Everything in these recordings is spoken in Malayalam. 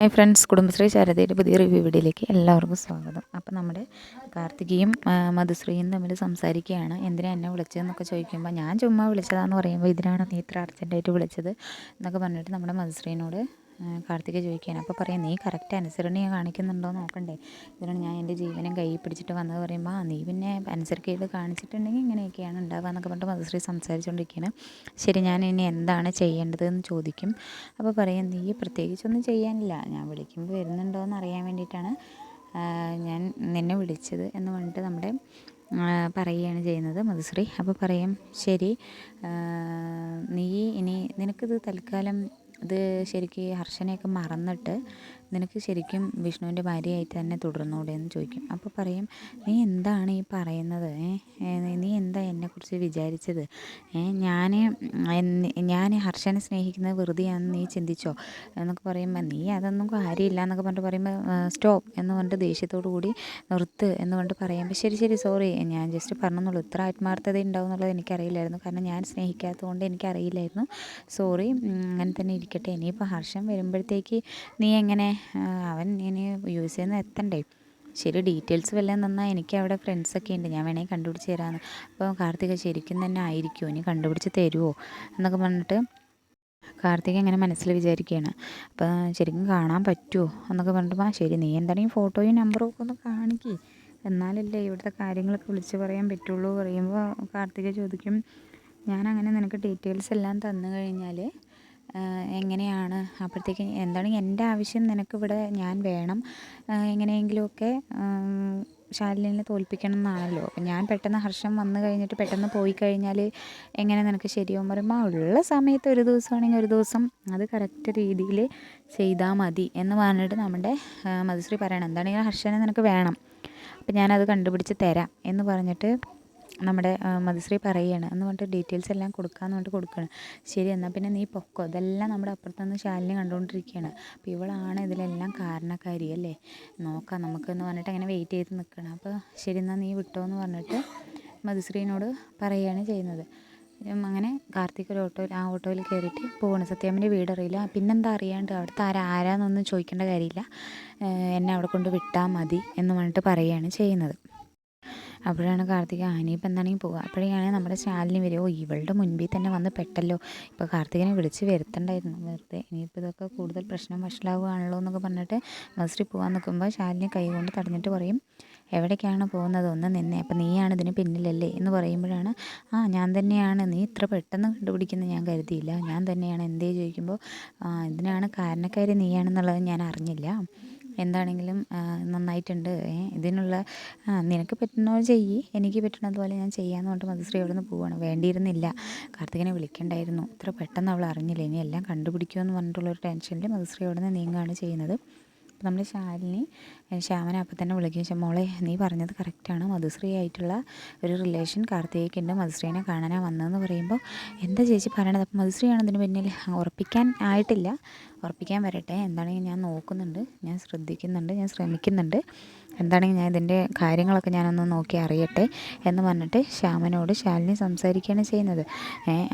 ഹായ് ഫ്രണ്ട്സ് കുടുംബശ്രീ ശാരദയുടെ പുതിയ റിവ്യൂ വീഡിയോയിലേക്ക് എല്ലാവർക്കും സ്വാഗതം. അപ്പം നമ്മുടെ കാർത്തികയും മധുശ്രീയും തമ്മിൽ സംസാരിക്കുകയാണ്. എന്തിനാ എന്നെ വിളിച്ചതെന്നൊക്കെ ചോദിക്കുമ്പോൾ ഞാൻ ചുമ്മാ വിളിച്ചതാണെന്ന് പറയുമ്പോൾ ഇതിനാണ് നീ ഇത്ര അർജന്റായിട്ട് വിളിച്ചത് എന്നൊക്കെ പറഞ്ഞിട്ട് നമ്മുടെ മധുശ്രീനോട് കാർത്തിക ചോദിക്കുകയാണ്. അപ്പോൾ പറയാം നീ കറക്റ്റ് അനുസരണീയ കാണിക്കുന്നുണ്ടോ നോക്കണ്ടേ? ഇതിനാണ് ഞാൻ എന്റെ ജീവനം കൈ പിടിച്ചിട്ട് വന്നത് പറയുമ്പോൾ നീ പിന്നെ അനുസരിക്കയിൽ കാണിച്ചിട്ടുണ്ടെങ്കിൽ ഇങ്ങനെയൊക്കെയാണ് ഉണ്ടാവുക എന്നൊക്കെ പറഞ്ഞിട്ട് മധുശ്രീ സംസാരിച്ചുകൊണ്ടിരിക്കുകയാണ് ശരി ഞാൻ ഇനി എന്താണ് ചെയ്യേണ്ടതെന്ന് ചോദിക്കും. അപ്പോൾ പറയാം നീ പ്രത്യേകിച്ചൊന്നും ചെയ്യാനില്ല. ഞാൻ വിളിക്കുമ്പോൾ വരുന്നുണ്ടോ എന്ന് അറിയാൻ വേണ്ടിയിട്ടാണ് ഞാൻ നിന്നെ വിളിച്ചത് എന്ന് പറഞ്ഞിട്ട് നമ്മുടെ പറയുകയാണ് ചെയ്യുന്നത് മധുശ്രീ. അപ്പോൾ പറയും ശരി നീ ഇനി നിനക്കിത് തൽക്കാലം ഇത് ശരിക്ക് ഹർഷനെയൊക്കെ മറന്നിട്ട് നിനക്ക് ശരിക്കും വിഷ്ണുവിന്റെ ഭാര്യയായിട്ട് തന്നെ തുടർന്നൂടെ എന്ന് ചോദിക്കും. അപ്പോൾ പറയും നീ എന്താണ് ഈ പറയുന്നത്? നീ എന്താ എന്നെക്കുറിച്ച് വിചാരിച്ചത്? ഞാൻ ഞാൻ ഹർഷനെ സ്നേഹിക്കുന്നത് വെറുതെയാണെന്ന് നീ ചിന്തിച്ചോ? എന്നൊക്കെ പറയുമ്പോൾ നീ അതൊന്നും കാര്യമില്ല എന്നൊക്കെ പറഞ്ഞിട്ട് പറയുമ്പോൾ സ്റ്റോപ്പ് എന്ന് പറഞ്ഞിട്ട് ദേഷ്യത്തോടു കൂടി നിർത്ത് എന്ന് പറഞ്ഞിട്ട് പറയുമ്പോൾ ശരി ശരി സോറി ഞാൻ ജസ്റ്റ് പറഞ്ഞെന്നുള്ളൂ. ഇത്ര ആത്മാർത്ഥത ഉണ്ടാവും എന്നുള്ളത് എനിക്കറിയില്ലായിരുന്നു. കാരണം ഞാൻ സ്നേഹിക്കാത്തതുകൊണ്ട് എനിക്കറിയില്ലായിരുന്നു. സോറി അങ്ങനെ തന്നെ ഇരിക്കട്ടെ. ഇനിയിപ്പോൾ ഹർഷം വരുമ്പോഴത്തേക്ക് നീ എങ്ങനെ അവൻ ഇനി യു എസ് നിന്ന് എത്തണ്ടേ? ശരി ഡീറ്റെയിൽസ് വല്ലതും തന്നാൽ എനിക്ക് അവിടെ ഫ്രണ്ട്സൊക്കെ ഉണ്ട്. ഞാൻ വേണമെങ്കിൽ കണ്ടുപിടിച്ച് തരാമെന്ന് അപ്പോൾ കാർത്തിക ശരിക്കും തന്നെ ആയിരിക്കുമോ ഇനി കണ്ടുപിടിച്ച് തരുമോ എന്നൊക്കെ പറഞ്ഞിട്ട് കാർത്തിക ഇങ്ങനെ മനസ്സിൽ വിചാരിക്കുകയാണ്. അപ്പോൾ ശരിക്കും കാണാൻ പറ്റുമോ എന്നൊക്കെ പറഞ്ഞിട്ട് ആ ശരി നീ എന്താണെങ്കിൽ ഫോട്ടോയും നമ്പറും ഒക്കെ ഒന്ന് കാണിക്കേ. എന്നാലല്ലേ ഇവിടുത്തെ കാര്യങ്ങളൊക്കെ വിളിച്ച് പറയാൻ പറ്റുള്ളൂ പറയുമ്പോൾ കാർത്തിക ചോദിക്കും ഞാനങ്ങനെ നിനക്ക് ഡീറ്റെയിൽസ് എല്ലാം തന്നു കഴിഞ്ഞാൽ എങ്ങനെയാണ്? അപ്പോഴത്തേക്ക് എന്താണ് എന്റെ ആവശ്യം? നിനക്കിവിടെ ഞാൻ വേണം. എങ്ങനെയെങ്കിലുമൊക്കെ ശാലിനെ തോൽപ്പിക്കണം എന്നാണല്ലോ. അപ്പം ഞാൻ പെട്ടെന്ന് ഹർഷം വന്നു കഴിഞ്ഞിട്ട് പെട്ടെന്ന് പോയി കഴിഞ്ഞാൽ എങ്ങനെ നിനക്ക് ശരിയാവും പറയുമ്പോൾ ഉള്ള സമയത്ത് ഒരു ദിവസമാണെങ്കിൽ ഒരു ദിവസം അത് കറക്റ്റ് രീതിയിൽ ചെയ്താൽ മതി എന്ന് പറഞ്ഞിട്ട് നമ്മുടെ മധുശ്രീ പറയണം. എന്താണെങ്കിലും ഹർഷനെ നിനക്ക് വേണം? അപ്പം ഞാനത് കണ്ടുപിടിച്ച് തരാം എന്ന് പറഞ്ഞിട്ട് നമ്മുടെ മധുശ്രീ പറയുകയാണ് എന്ന് പറഞ്ഞിട്ട് ഡീറ്റെയിൽസ് എല്ലാം കൊടുക്കാമെന്ന് പറഞ്ഞിട്ട് കൊടുക്കുകയാണ് ശരി എന്നാൽ പിന്നെ നീ പൊക്കോ. ഇതെല്ലാം നമ്മുടെ അപ്പുറത്തുനിന്ന് ശാലിനി കണ്ടുകൊണ്ടിരിക്കുകയാണ്. അപ്പോൾ ഇവളാണ് ഇതിലെല്ലാം കാരണക്കാരി അല്ലേ? നോക്കാം നമുക്ക് എന്ന് പറഞ്ഞിട്ട് അങ്ങനെ വെയിറ്റ് ചെയ്ത് നിൽക്കണം. അപ്പോൾ ശരി എന്നാൽ നീ വിട്ടോ എന്ന് പറഞ്ഞിട്ട് മധുശ്രീനോട് പറയുകയാണ് ചെയ്യുന്നത്. അങ്ങനെ കാർത്തിക് ഒരു ഓട്ടോയിൽ ആ ഓട്ടോയിൽ കയറിയിട്ട് പോകണം സത്യാമ്മന്റെ വീട് അറിയില്ല. പിന്നെന്താ അറിയാണ്ട് അവിടുത്തെ ആരാ ആരാന്നൊന്നും ചോദിക്കേണ്ട കാര്യമില്ല. എന്നെ അവിടെ കൊണ്ട് വിട്ടാൽ മതി എന്ന് പറഞ്ഞിട്ട് പറയുകയാണ് ചെയ്യുന്നത്. അപ്പോഴാണ് കാർത്തിക ഇനിയിപ്പോൾ എന്താണെങ്കിൽ പോവുക അപ്പോഴാണ് നമ്മുടെ ശാലിനി വരിക. ഓ ഇവളുടെ മുൻപിൽ തന്നെ വന്ന് പെട്ടല്ലോ ഇപ്പോൾ കാർത്തികനെ വിളിച്ച് വരുത്തണ്ടായിരുന്നു. വെറുതെ ഇനിയിപ്പോൾ ഇതൊക്കെ കൂടുതൽ പ്രശ്നം വഷളാവുകയാണല്ലോ എന്നൊക്കെ പറഞ്ഞിട്ട് മസ്രി പോകാൻ നിൽക്കുമ്പോൾ ശാലിനി കൈ കൊണ്ട് തടഞ്ഞിട്ട് പറയും എവിടേക്കാണ് പോകുന്നത്? ഒന്ന് നിന്നെ. അപ്പം നീയാണ് ഇതിന് പിന്നിലല്ലേ? എന്ന് പറയുമ്പോഴാണ് ആ ഞാൻ തന്നെയാണ്. നീ ഇത്ര പെട്ടെന്ന് കണ്ടുപിടിക്കുന്ന ഞാൻ കരുതിയില്ല. ഞാൻ തന്നെയാണ്. എന്തേ ചോദിക്കുമ്പോൾ ഇതിനാണ് കാരണക്കാരി നീയാണെന്നുള്ളത് ഞാൻ അറിഞ്ഞില്ല. എന്താണെങ്കിലും നന്നായിട്ടുണ്ട്. ഇതിനുള്ള നിനക്ക് പറ്റുന്ന പോലെ ചെയ്യ്. എനിക്ക് പറ്റുന്നതുപോലെ ഞാൻ ചെയ്യാമെന്ന് പറഞ്ഞിട്ട് മധുശ്രീ അവിടെ നിന്ന് പോവുകയാണ് വേണ്ടിയിരുന്നില്ല. കാർത്തികനെ വിളിക്കണ്ടായിരുന്നു. ഇത്ര പെട്ടെന്ന് അവൾ അറിഞ്ഞില്ല. ഇനി എല്ലാം കണ്ടുപിടിക്കുമെന്ന് പറഞ്ഞിട്ടുള്ളൊരു ടെൻഷനിൽ മധുശ്രീ അവിടെ നിന്ന് നീങ്ങുകയാണ് ചെയ്യുന്നത്. അപ്പോൾ നമ്മൾ ശാലിനി ശ്യാമനെ അപ്പം തന്നെ വിളിക്കുകയും "ശ്ശെ, മോളെ നീ പറഞ്ഞത് കറക്റ്റാണ് മധുശ്രീ ആയിട്ടുള്ള ഒരു റിലേഷൻ കാർത്തികയ്ക്കുണ്ട്. മധുശ്രീനെ കാണാനാണ് വന്നതെന്ന് പറയുമ്പോൾ എന്താ ചേച്ചി പറയണത്? അപ്പം മധുശ്രീയാണ് ഇതിന് പിന്നിൽ ഉറപ്പിക്കാൻ ആയിട്ടില്ല. ഉറപ്പിക്കാൻ വരട്ടെ. എന്താണെങ്കിൽ ഞാൻ നോക്കുന്നുണ്ട്. ഞാൻ ശ്രദ്ധിക്കുന്നുണ്ട്. ഞാൻ ശ്രമിക്കുന്നുണ്ട്. എന്താണെങ്കിൽ ഞാൻ ഇതിന്റെ കാര്യങ്ങളൊക്കെ ഞാനൊന്ന് നോക്കി അറിയട്ടെ എന്ന് പറഞ്ഞിട്ട് ശ്യാമനോട് ശാലിനി സംസാരിക്കുകയാണ് ചെയ്യുന്നത്.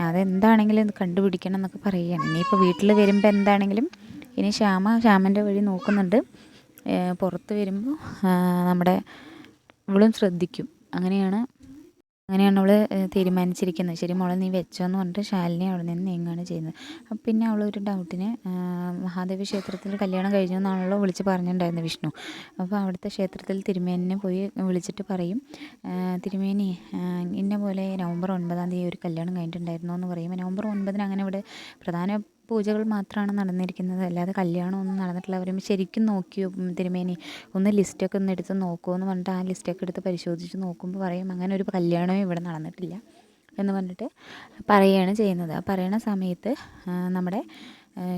അതെന്താണെങ്കിലും കണ്ടുപിടിക്കണം എന്നൊക്കെ പറയുകയാണ്. ഇനിയിപ്പോൾ വീട്ടിൽ വരുമ്പോൾ എന്താണെങ്കിലും ഇനി ശ്യാമ ശ്യാമന്റെ വഴി നോക്കുന്നുണ്ട്. പുറത്ത് വരുമ്പോൾ നമ്മുടെ ഇവളും ശ്രദ്ധിക്കും. അങ്ങനെയാണ് അങ്ങനെയാണ് അവൾ തീരുമാനിച്ചിരിക്കുന്നത്. ശരി മോളെ നീ വെച്ചോ എന്ന് പറഞ്ഞിട്ട് ശാലിനി അവിടെ നിന്ന് നീങ്ങുകയാണ് ചെയ്യുന്നത്. അപ്പം പിന്നെ അവൾ ഒരു ഡൗട്ടിന് മഹാദേവി ക്ഷേത്രത്തിൽ കല്യാണം കഴിഞ്ഞു എന്നാണല്ലോ വിളിച്ച് പറഞ്ഞിട്ടുണ്ടായിരുന്നു വിഷ്ണു. അപ്പോൾ അവിടുത്തെ ക്ഷേത്രത്തിൽ തിരുമേനിനെ പോയി വിളിച്ചിട്ട് പറയും തിരുമേനി ഇന്ന പോലെ നവംബർ ഒൻപതാം തീയതി ഒരു കല്യാണം കഴിഞ്ഞിട്ടുണ്ടായിരുന്നു എന്ന് പറയുമ്പോൾ നവംബർ ഒൻപതിന് അങ്ങനെ ഇവിടെ പ്രധാന പൂജകൾ മാത്രമാണ് നടന്നിരിക്കുന്നത്. അല്ലാതെ കല്യാണം ഒന്നും നടന്നിട്ടില്ല. അവരും ശരിക്കും നോക്കിയോ തിരുമേനി ഒന്ന് ലിസ്റ്റൊക്കെ ഒന്ന് എടുത്ത് നോക്കുമോ എന്ന് പറഞ്ഞിട്ട് ആ ലിസ്റ്റൊക്കെ എടുത്ത് പരിശോധിച്ച് നോക്കുമ്പോൾ പറയും അങ്ങനെ ഒരു കല്യാണവും ഇവിടെ നടന്നിട്ടില്ല എന്ന് പറഞ്ഞിട്ട് പറയുകയാണ് ചെയ്യുന്നത്. ആ പറയുന്ന സമയത്ത് നമ്മുടെ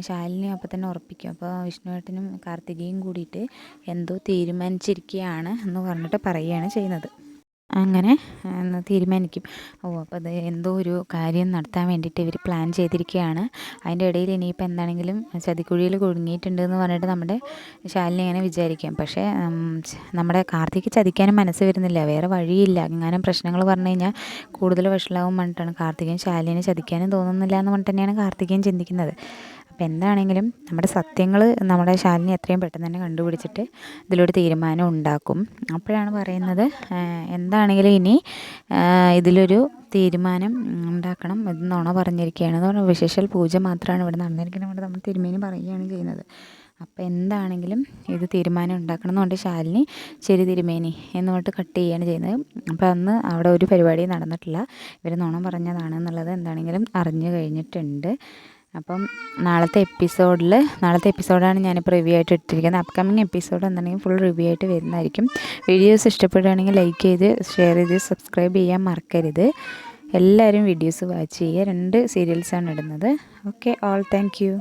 ശാലിനി അപ്പം തന്നെ ഉറപ്പിക്കും. അപ്പോൾ വിഷ്ണുവേട്ടനും കാർത്തികയും കൂടിയിട്ട് എന്തോ തീരുമാനിച്ചിരിക്കുകയാണ് എന്ന് പറഞ്ഞിട്ട് പറയുകയാണ് ചെയ്യുന്നത്. അങ്ങനെ തീരുമാനിക്കും. ഓ അപ്പോൾ അത് എന്തോ ഒരു കാര്യം നടത്താൻ വേണ്ടിയിട്ട് ഇവർ പ്ലാൻ ചെയ്തിരിക്കുകയാണ്. അതിന്റെ ഇടയിൽ ഇനിയിപ്പോൾ എന്താണെങ്കിലും ചതിക്കുഴിയിൽ കുടുങ്ങിയിട്ടുണ്ട് എന്ന് പറഞ്ഞിട്ട് നമ്മുടെ ശാലിനി അങ്ങനെ വിചാരിക്കാം. പക്ഷേ നമ്മുടെ കാർത്തിക്ക് ചതിക്കാനും മനസ്സ് വരുന്നില്ല. വേറെ വഴിയില്ല. എങ്ങാനും പ്രശ്നങ്ങൾ പറഞ്ഞു കഴിഞ്ഞാൽ കൂടുതൽ വഷളാവും പറഞ്ഞിട്ടാണ് കാർത്തികയും ശാലിനെ ചതിക്കാനും തോന്നുന്നില്ല എന്ന് പറഞ്ഞിട്ട് തന്നെയാണ് കാർത്തികയും ചിന്തിക്കുന്നത്. അപ്പോൾ എന്താണെങ്കിലും നമ്മുടെ സത്യങ്ങൾ നമ്മുടെ ശാലിനി എത്രയും പെട്ടെന്ന് തന്നെ കണ്ടുപിടിച്ചിട്ട് ഇതിലൊരു തീരുമാനം ഉണ്ടാക്കും. അപ്പോഴാണ് പറയുന്നത് എന്താണെങ്കിലും ഇനി ഇതിലൊരു തീരുമാനം ഉണ്ടാക്കണം ഇത് പറഞ്ഞിരിക്കുകയാണ്. എന്ന് പറഞ്ഞാൽ വിശേഷൽ പൂജ മാത്രമാണ് ഇവിടെ നടന്നിരിക്കുന്നത്. ഇവിടെ നമ്മൾ തിരുമേനി പറയുകയാണ് ചെയ്യുന്നത്. അപ്പോൾ എന്താണെങ്കിലും ഇത് തീരുമാനം ഉണ്ടാക്കണം എന്നുകൊണ്ട് ശാലിനി ശരി തിരുമേനി എന്ന് പറഞ്ഞിട്ട് കട്ട് ചെയ്യുകയാണ് ചെയ്യുന്നത്. അപ്പോൾ അന്ന് അവിടെ ഒരു പരിപാടി നടന്നിട്ടില്ല. ഇവർ നുണ പറഞ്ഞതാണ് എന്നുള്ളത് എന്താണെങ്കിലും അറിഞ്ഞു കഴിഞ്ഞിട്ടുണ്ട്. അപ്പം നാളത്തെ എപ്പിസോഡിൽ നാളത്തെ എപ്പിസോഡാണ് ഞാനിപ്പോൾ റിവ്യൂ ആയിട്ട് ഇട്ടിരിക്കുന്നത്. അപ്കമിങ് എപ്പിസോഡ് എന്നുണ്ടെങ്കിൽ ഫുൾ റിവ്യൂ ആയിട്ട് വരുന്നതായിരിക്കും. വീഡിയോസ് ഇഷ്ടപ്പെടുകയാണെങ്കിൽ ലൈക്ക് ചെയ്ത് ഷെയർ ചെയ്ത് സബ്സ്ക്രൈബ് ചെയ്യാൻ മറക്കരുത്. എല്ലാവരും വീഡിയോസ് വാച്ച് ചെയ്യുക. രണ്ട് സീരിയൽസാണ് ഇടുന്നത്. Okay all thank